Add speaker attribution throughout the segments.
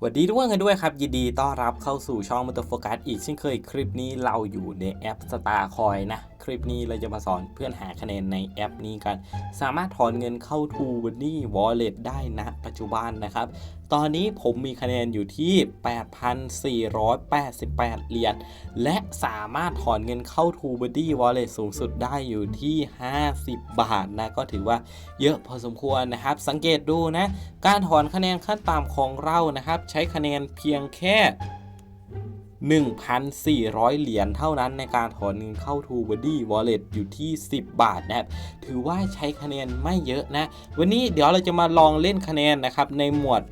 Speaker 1: สวัสดีทุกคนกันด้วยครับ ยินดีต้อนรับเข้าสู่ช่องมัตโฟกัสอีกเช่นเคยคลิปนี้เราอยู่ในแอป Star Coin นะ ลิปนี้เราจะมาสอนเพื่อนหาคะแนนในแอปนี้กัน สามารถถอนเงินเข้า t ู b o n y Wallet ได้นะปัจจุบันนะครับ ตอนนี้ผมมีคะแนนอยู่ที่ 8,488 เหรียญ และสามารถถอนเงินเข้า t ู b o n y Wallet สูงสุดได้อยู่ที่ 50 บาทนะ ก็ถือว่าเยอะพอสมควรนะครับ สังเกตดูนะ การถอนคะแนนขั้นต่ำของเรานะครับ ใช้คะแนนเพียงแค่ 1,400 เหรียญเท่านั้นในการถอนเงินเข้า t ู b o d y Wallet อยู่ที่ 10 บาทนะครับ ถือว่าใช้คะแนนไม่เยอะนะ วันนี้เดี๋ยวเราจะมาลองเล่นคะแนนนะครับในหมวด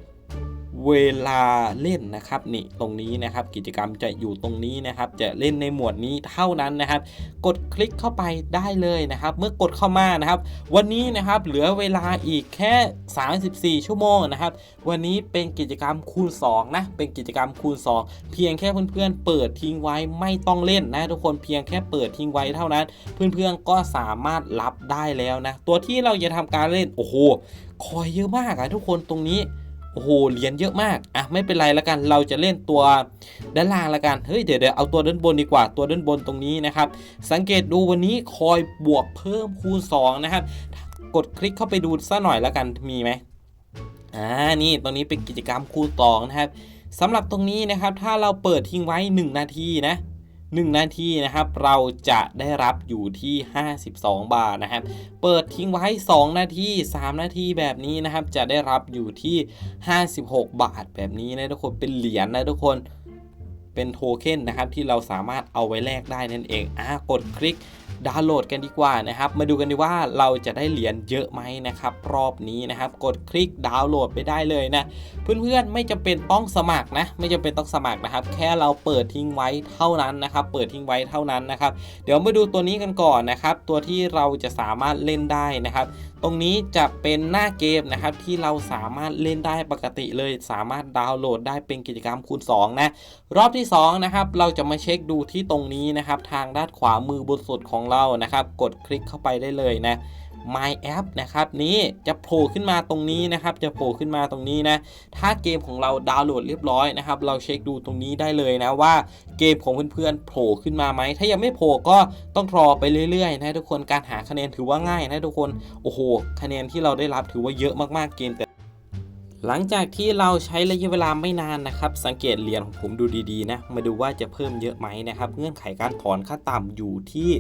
Speaker 1: เวลาเล่นนะครับนี่ตรงนี้นะครับกิจกรรมจะอยู่ตรงนี้นะครับ จะเล่นในหมวดนี้เท่านั้นนะครับ กดคลิกเข้าไปได้เลยนะครับ เมื่อกดเข้ามานะครับ วันนี้นะครับเหลือเวลาอีกแค่ 34 ชั่วโมงนะครับ วันนี้เป็นกิจกรรมคูณ2นะเป็นกิจกรรมคูณ 2 เพียงแค่เพื่อนๆ เปิดทิ้งไว้ไม่ต้องเล่นนะทุกคนเพียงแค่เปิดทิ้งไว้เท่านั้น เพื่อนๆก็สามารถรับได้แล้วนะตัวที่เราจะทำการเล่นโอ้โหคอยเยอะมากอะทุกคนตรงนี้ โอ้โหเหรียญเยอะมากอะไม่เป็นไรแล้วกัน เราจะเล่นตัวด้านล่างแล้วกันเฮ้ยเดี๋ยวเดี๋ยวเอาตัวด้านบนดีกว่าตัวด้านบนตรงนี้นะครับ สังเกตดูวันนี้คอยบวกเพิ่มคูณ 2 นะครับ กดคลิกเข้าไปดูซะหน่อยแล้วกันมีไหมอ่านี่ตรงนี้เป็นกิจกรรมคูณ2นะครับสำหรับตรงนี้นะครับถ้าเราเปิดทิ้งไว้ 1 นาทีนะ 1 นาทีนะครับเราจะได้รับอยู่ที่ 52 บาทนะครับ เปิดทิ้งไว้ 2 นาที 3 นาทีแบบนี้นะครับ จะได้รับอยู่ที่ 56 บาทแบบนี้นะทุกคนเป็นเหรียญนะทุกคนเป็นโทเค็นนะครับที่เราสามารถเอาไว้แลกได้นั่นเองอะกดคลิก ดาวน์โหลดกันดีกว่านะครับ มาดูกันดีว่าเราจะได้เหรียญเยอะไหมนะครับ รอบนี้นะครับ กดคลิกดาวน์โหลดไปได้เลยนะ เพื่อนๆไม่จำเป็นต้องสมัครนะ ไม่จำเป็นต้องสมัครนะครับ แค่เราเปิดทิ้งไว้เท่านั้นนะครับ เปิดทิ้งไว้เท่านั้นนะครับ เดี๋ยวมาดูตัวนี้กันก่อนนะครับ ตัวที่เราจะสามารถเล่นได้นะครับ รงนี้จะเป็นหน้าเกมนะครับที่เราสามารถเล่นได้ปกติเลย สามารถดาวน์โหลดได้เป็นกิจกรรมคูณ2นะรอบที่2นะครับเราจะมาเช็คดูที่ตรงนี้นะครับ ทางด้านขวามือบนสุดของเรานะครับ กดคลิกเข้าไปได้เลยนะ My App นะครับนี้จะโผล่ขึ้นมาตรงนี้นะครับ จะโผล่ขึ้นมาตรงนี้นะ ถ้าเกมของเราดาวน์โหลดเรียบร้อยนะครับ เราเช็คดูตรงนี้ได้เลยนะว่าเกมของเพื่อนๆโผล่ขึ้นมาไหม ถ้ายังไม่โผล่ก็ต้องรอไปเรื่อยๆนะทุกคน การหาคะแนนถือว่าง่ายนะทุกคน โอ้โห คะแนนที่เราได้รับถือว่าเยอะมากๆเกมแต่หลังจากที่เราใช้ระยะเวลาไม่นานนะครับ สังเกตเหรียญของผมดูดีๆนะ มาดูว่าจะเพิ่มเยอะไหมนะครับ เงื่อนไขการถอนค่าต่ำอยู่ที่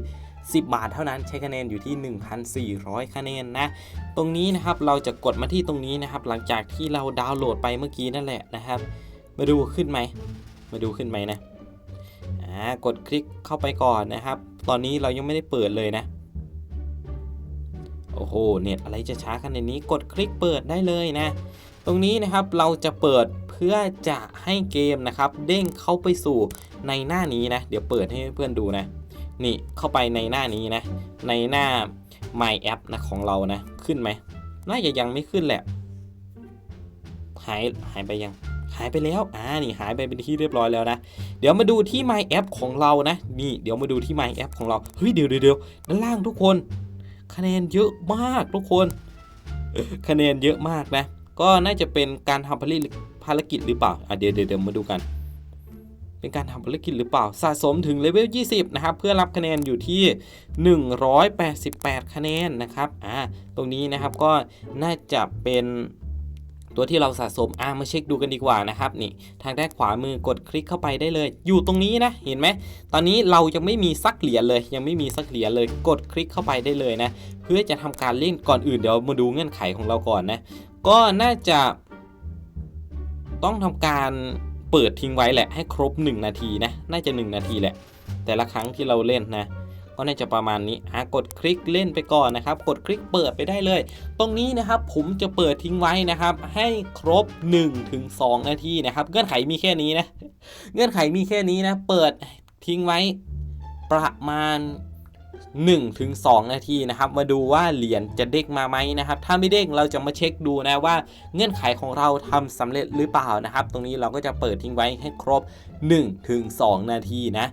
Speaker 1: 10 บาทเท่านั้นใช้คะแนนอยู่ที่ 1,400 คะแนนนะ ตรงนี้นะครับเราจะกดมาที่ตรงนี้นะครับ หลังจากที่เราดาวน์โหลดไปเมื่อกี้นั่นแหละนะครับ มาดูขึ้นไหม มาดูขึ้นไหมนะอ่ากดคลิกเข้าไปก่อนนะครับ ตอนนี้เรายังไม่ได้เปิดเลยนะโอ้โหเน็ตอะไรจะช้าขนาดนี้กดคลิกเปิดได้เลยนะ ตรงนี้นะครับเราจะเปิดเพื่อจะให้เกมนะครับ เด้งเข้าไปสู่ในหน้านี้นะ เดี๋ยวเปิดให้เพื่อนดูนะ นี่เข้าไปในหน้านี้นะ ในหน้า My App นะของเรานะ ขึ้นไหม น่าจะยังไม่ขึ้นแหละ หายหายไปยัง หายไปแล้ว อ่า นี่หายไปเป็นที่เรียบร้อยแล้วนะ เดี๋ยวมาดูที่ My App ของเรานะ นี่ เดี๋ยวมาดูที่ My App ของเรา เฮ้ย เดี๋ยวเดี๋ยวเดี๋ยวด้านล่างทุกคน คะแนนเยอะมากทุกคน คะแนนเยอะมากนะ ก็น่าจะเป็นการทำภารกิจภารกิจหรือเปล่า อะเดี๋ยวเดี๋ยวเดี๋ยวมาดูกัน เป็นการทำภารกิจหรือเปล่าสะสมถึงเลเวล 20 นะครับ เพื่อรับคะแนนอยู่ที่ 188 คะแนนนะครับอ่าตรงนี้นะครับก็น่าจะเป็นตัวที่เราสะสมอ่ามาเช็คดูกันดีกว่านะครับนี่ทางด้านขวามือกดคลิกเข้าไปได้เลย อยู่ตรงนี้นะเห็นไหมตอนนี้เรายังไม่มีสักเหรียญเลย ยังไม่มีสักเหรียญเลยกดคลิกเข้าไปได้เลยนะเพื่อจะทำการเล่นก่อนอื่นเดี๋ยวมาดูเงื่อนไขของเราก่อนนะก็น่าจะต้องทำการ เปิดทิ้งไว้แหละให้ครบ 1 นาทีนะ น่าจะ 1 นาทีแหละ แต่ละครั้งที่เราเล่นนะ ก็น่าจะประมาณนี้อะกดคลิกเล่นไปก่อนนะครับ กดคลิกเปิดไปได้เลย ตรงนี้นะครับผมจะเปิดทิ้งไว้นะครับ ให้ครบ 1-2 นาทีนะครับ เงื่อนไขมีแค่นี้นะ เงื่อนไขมีแค่นี้นะ เปิดทิ้งไว้ประมาณ 1-2 นาทีนะครับ มาดูว่าเหรียญจะเด้งมาไหมนะครับ ถ้าไม่เด้งเราจะมาเช็คดูนะว่าเงื่อนไขของเราทำสำเร็จหรือเปล่านะครับ ตรงนี้เราก็จะเปิดทิ้งไว้ให้ครบ 1-2 นาทีนะ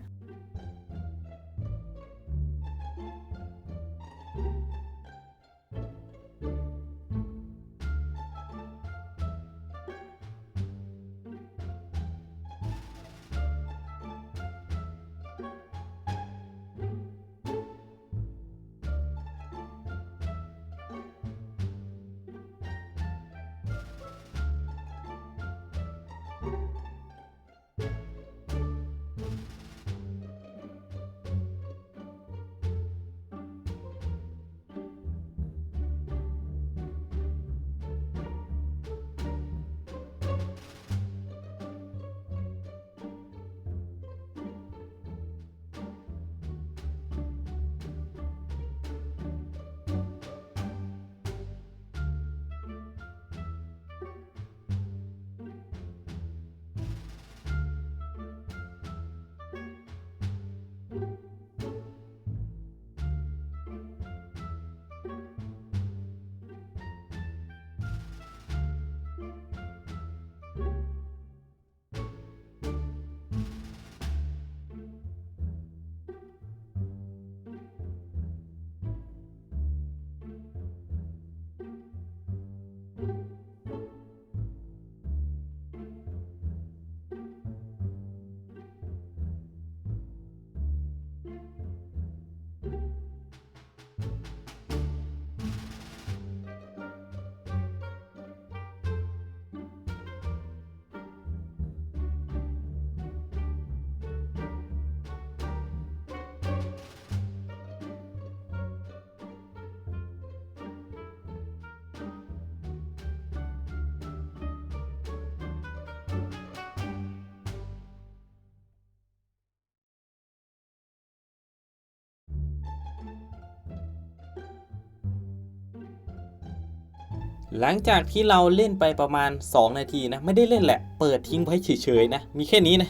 Speaker 1: หลังจากที่เราเล่นไปประมาณ 2 นาทีนะ ไม่ได้เล่นแหละ เปิดทิ้งไว้เฉยๆนะ มีแค่นี้นะ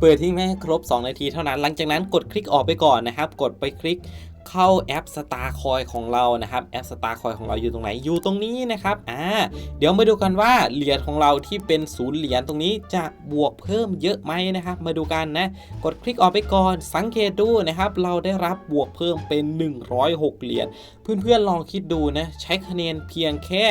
Speaker 1: เปิดทิ้งไว้ให้ครบ 2 นาทีเท่านั้น หลังจากนั้นกดคลิกออกไปก่อนนะครับ กดไปคลิกเข้าแอป Star c o i ของเรานะครับ แอป Star c o i ของเราอยู่ตรงไหน อยู่ตรงนี้นะครับ อ่า เดี๋ยวมาดูกันว่าเหรียญของเราที่เป็นศูนย์เหรียญตรงนี้จะบวกเพิ่มเยอะไหมนะครับ มาดูกันนะ กดคลิกออกไปก่อน สังเกตดูนะครับ เราได้รับบวกเพิ่มเป็น 106 เหรียญ เพื่อนๆลองคิดดูนะ ใช้คะแนนเพียงแค่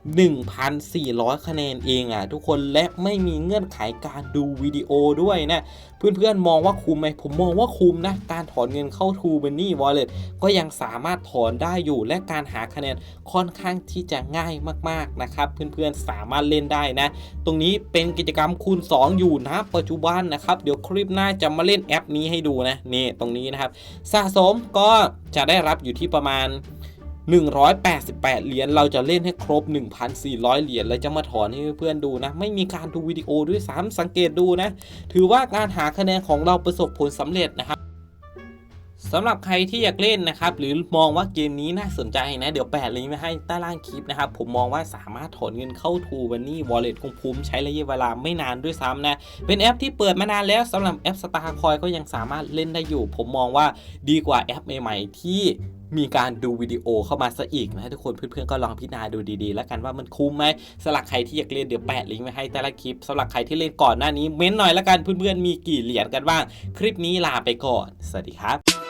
Speaker 1: 1,400 คะแนนเองอะทุกคนและไม่มีเงื่อนไขการดูวิดีโอด้วยนะ เพื่อนๆมองว่าคุ้มไหมผมมองว่าคุ้มนะ การถอนเงินเข้า t o b a n n y Wallet ก็ยังสามารถถอนได้อยู่ และการหาคะแนนค่อนข้างที่จะง่ายมากๆนะครับ เพื่อนๆสามารถเล่นได้นะ ตรงนี้เป็นกิจกรรมคูณ 2 อยู่นะปัจจุบันนะครับ เดี๋ยวคลิปหน้าจะมาเล่นแอปนี้ให้ดูนะนี่ตรงนี้นะครับ สะสมก็จะได้รับอยู่ที่ประมาณ 188 เหรียญเราจะเล่นให้ครบ 1,400 เหรียญแล้วจะมาถอนให้เพื่อนดูนะ ไม่มีการดูวิดีโอด้วยซ้ำสังเกตดูนะ ถือว่าการหาคะแนนของเราประสบผลสำเร็จนะครับสำหรับใครที่อยากเล่นนะครับหรือมองว่าเกมนี้น่าสนใจนะเดี๋ยวแปะลิงก์ไว้ให้ใต้ล่างคลิปนะครับผมมองว่าสามารถถอนเงินเข้า t o b a n n y Wallet คุ้มใช้ระยะเวลาไม่นานด้วยซ้ำนะเป็นแอปที่เปิดมานานแล้วสำหรับแอป Star Coin ก็ยังสามารถเล่นได้อยู่ ผมมองว่าดีกว่าแอปใหม่ ๆ ที่ มีการดูวิดีโอเข้ามาซะอีกนะทุกคนเพื่อนๆก็ลองพิจารณาดูดีๆ แล้วกันว่ามันคุ้มไหมสำหรับใครที่อยากเล่นเดี๋ยวแปะลิงก์ไว้ให้แต่ละคลิปสำหรับใครที่เล่นก่อนหน้านี้เม้นหน่อยละกันเพื่อนๆมีกี่เหรียญกันบ้าง คลิปนี้ลาไปก่อน สวัสดีครับ